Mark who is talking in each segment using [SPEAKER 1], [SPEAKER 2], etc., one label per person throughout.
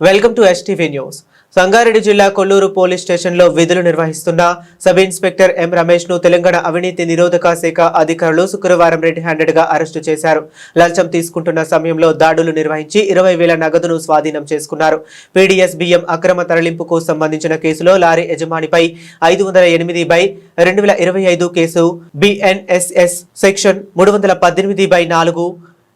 [SPEAKER 1] Welcome to STV news Sangareddy జిల్లా Kolluru police స్టేషన్లో విధులు నిర్వహిస్తున్న సబ్ ఇన్స్పెక్టర్ ఎం రమేష్ను తెలంగాణ అవినీతి నిరోధక శాఖ అధికారులు శుక్రవారం రెడ్ హ్యాండెడ్గా అరెస్టు చేశారు. లంచం తీసుకుంటున్న సమయంలో దాడులు నిర్వహించి ఇరవై వేల నగదును స్వాధీనం చేసుకున్నారు. పీడీఎస్ బియ్యం అక్రమ తరలింపుకు సంబంధించిన కేసులో లారీ యజమానిపై ఐదు వందల ఎనిమిది బై రెండు వేల ఇరవై ఐదు కేసు బిఎన్ఎస్ఎస్ సెక్షన్ మూడు వందల పద్దెనిమిది బై నాలుగు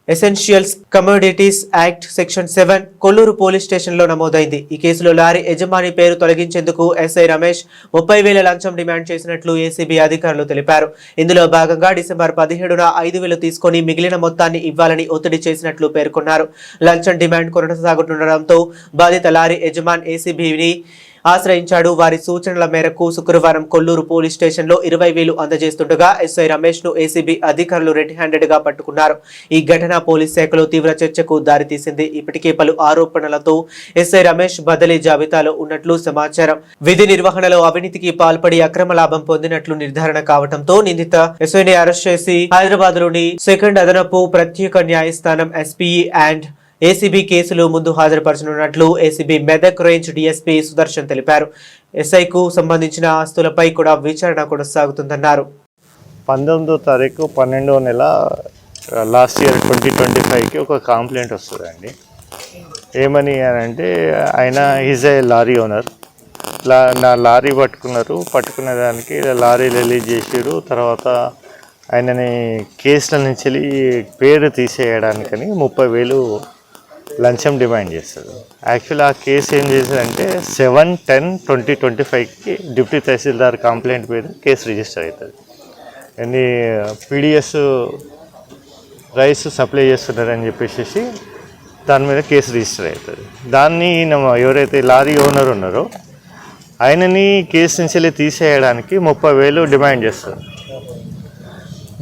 [SPEAKER 1] essentials commodities act section seven Kolluru police స్టేషన్లో నమోదైంది. ఈ కేసులో లారీ యజమాని పేరు తొలగించేందుకు ఎస్ఐ రమేష్ ముప్పై వేల లంచం డిమాండ్ చేసినట్లు ఏసీబీ అధికారులు తెలిపారు. ఇందులో భాగంగా డిసెంబర్ పదిహేడున ఐదు వేలు తీసుకొని మిగిలిన మొత్తాన్ని ఇవ్వాలని ఒత్తిడి చేసినట్లు పేర్కొన్నారు. లంచం డిమాండ్ కొనసాగుతుండటంతో బాధిత లారీ యజమాన్ ఏసీబీని ఆశ్రయించాడు. వారి సూచనల మేరకు శుక్రవారం కొల్లూరు పోలీస్ స్టేషన్లో ఇరవై వేలు అందజేస్తుండగా ఎస్ఐ రమేష్ను ఏసీబీ అధికారులు రెడ్ హ్యాండెడ్గా పట్టుకున్నారు. ఈ ఘటన పోలీస్ శాఖలో తీవ్ర చర్చకు దారితీసింది. ఇప్పటికే పలు ఆరోపణలతో ఎస్ఐ రమేష్ బదిలీ జాబితాలో ఉన్నట్లు సమాచారం. విధి నిర్వహణలో అవినీతికి పాల్పడి అక్రమ లాభం పొందినట్లు నిర్ధారణ కావడంతో నిందిత ఎస్ఐని అరెస్ట్ చేసి హైదరాబాద్లోని సెకండ్ అదనపు ప్రత్యేక న్యాయస్థానం ఎస్పీఈ అండ్ ఏసీబీ కేసులు ముందు హాజరుపరచనున్నట్లు ACB Medak range DSP Sudarshan తెలిపారు. ఎస్ఐకు సంబంధించిన ఆస్తులపై కూడా విచారణ కొనసాగుతుందన్నారు.
[SPEAKER 2] పంతొమ్మిదో తారీఖు పన్నెండో నెల లాస్ట్ ఇయర్ ట్వంటీ ట్వంటీ ఫైవ్కి ఒక కంప్లైంట్ వస్తుందండి. ఏమని అని అంటే ఆయన ఈజ్ ఏ లారీ ఓనర్ లా నా లారీ పట్టుకున్నారు పట్టుకున్న దానికి లారీ రిలీజ్ చేసారు తర్వాత ఆయనని కేసుల నుంచి వెళ్ళి పేరు తీసేయడానికని ముప్పై వేలు లంచం డిమాండ్ చేస్తారు యాక్చువల్ ఆ కేసు ఏం చేశారంటే సెవెన్ టెన్ ట్వంటీ ట్వంటీ ఫైవ్కి డిప్యూటీ తహసీల్దార్ కంప్లైంట్ మీద కేసు రిజిస్టర్ అవుతుంది. ఎన్ని పీడిఎస్ రైస్ సప్లై చేస్తున్నారని చెప్పేసి దాని మీద కేసు రిజిస్టర్ అవుతుంది. దాన్ని ఈయన ఎవరైతే లారీ ఓనర్ ఉన్నారో ఆయనని కేసు నుంచి వెళ్ళి తీసేయడానికి ముప్పై వేలు డిమాండ్ చేస్తారు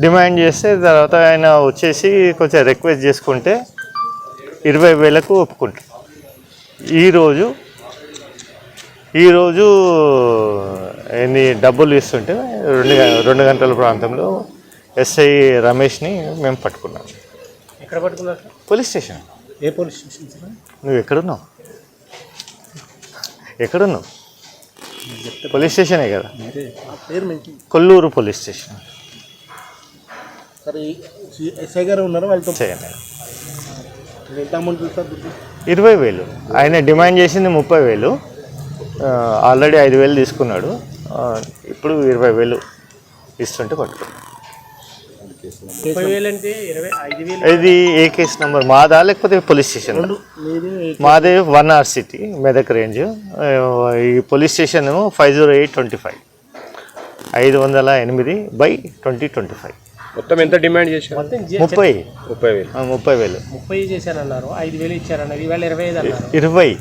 [SPEAKER 2] డిమాండ్ చేస్తే తర్వాత ఆయన వచ్చేసి కొంచెం రిక్వెస్ట్ చేసుకుంటే ఇరవై వేలకు ఒప్పుకుంటారు. ఈరోజు ఈరోజు ఎన్ని డబ్బులు ఇస్తుంటే రెండు రెండు గంటల ప్రాంతంలో ఎస్ఐ రమేష్ని మేము పట్టుకున్నాం.
[SPEAKER 3] ఎక్కడ పట్టుకున్నారు?
[SPEAKER 2] Police station.
[SPEAKER 3] ఏ పోలీస్ స్టేషన్
[SPEAKER 2] నువ్వు ఎక్కడున్నావు? ఎక్కడున్నావు? పోలీస్ స్టేషనే కదా? Kolluru police station.
[SPEAKER 3] సరే ఎస్ఐ గారు ఉన్నారు? వాళ్ళతో
[SPEAKER 2] చేయండి
[SPEAKER 3] ఎంత అమౌంట్?
[SPEAKER 2] ఇరవై వేలు. ఆయన డిమాండ్ చేసింది ముప్పై వేలు. ఆల్రెడీ ఐదు వేలు తీసుకున్నాడు. ఇప్పుడు ఇరవై వేలు ఇస్తుంటే పట్టుకున్నాడు. ఇది ఏ కేసు నెంబర్? మాదా లేకపోతే పోలీస్ స్టేషన్?
[SPEAKER 3] మీది
[SPEAKER 2] one R city Medak range. ఈ police station five zero eight twenty five. ఐదు వందల ఎనిమిది బై ట్వంటీ ట్వంటీ ఫైవ్.
[SPEAKER 4] మొత్తం ఎంత డిమాండ్ చేశారు?
[SPEAKER 2] ముప్పై.
[SPEAKER 4] ముప్పై వేలు.
[SPEAKER 2] ఆ, ముప్పై వేలు.
[SPEAKER 3] ముప్పై చేశారన్నారు ఐదు వేలు ఇచ్చారన్నారు ఇవాళ ఇరవై ఐదు అన్నారు.
[SPEAKER 2] ఇరవై.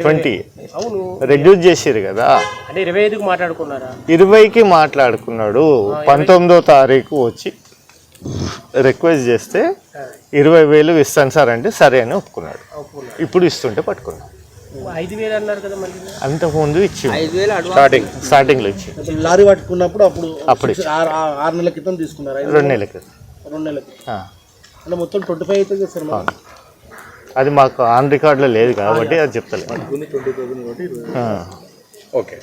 [SPEAKER 2] ట్వంటీ.
[SPEAKER 3] అవును.
[SPEAKER 2] రెడ్యూస్ చేసిరు కదా.
[SPEAKER 3] అంటే ఇరవై ఐదుకు మాట్లాడుకున్నారా?
[SPEAKER 2] ఇరవైకి మాట్లాడుకున్నాడు. పంతొమ్మిదో తారీఖు వచ్చి రిక్వెస్ట్ చేస్తే ఇరవై వేలు ఇస్తాను సార్ అంటే సరే అని ఒప్పుకున్నాడు. ఇప్పుడు ఇస్తుంటే పట్టుకున్నాడు.
[SPEAKER 3] ఐదు వేలు అన్నారు కదా మళ్ళీ
[SPEAKER 2] అంతకుముందు ఇచ్చి
[SPEAKER 4] స్టార్టింగ్
[SPEAKER 2] స్టార్టింగ్లో ఇచ్చి
[SPEAKER 3] లారీ పట్టుకున్నప్పుడు అప్పుడు
[SPEAKER 2] అప్పుడు
[SPEAKER 3] ఆరు నెలల క్రితం తీసుకున్నారు. ఐదు
[SPEAKER 2] రెండు నెలలకి
[SPEAKER 3] రెండు నెలల అంటే మొత్తం ట్వంటీ ఫైవ్ అవుతుంది కదా సార్
[SPEAKER 2] అది మాకు ఆన్ రికార్డులో లేదు కాబట్టి అది చెప్తలేదు. ఆ.
[SPEAKER 4] ఓకే.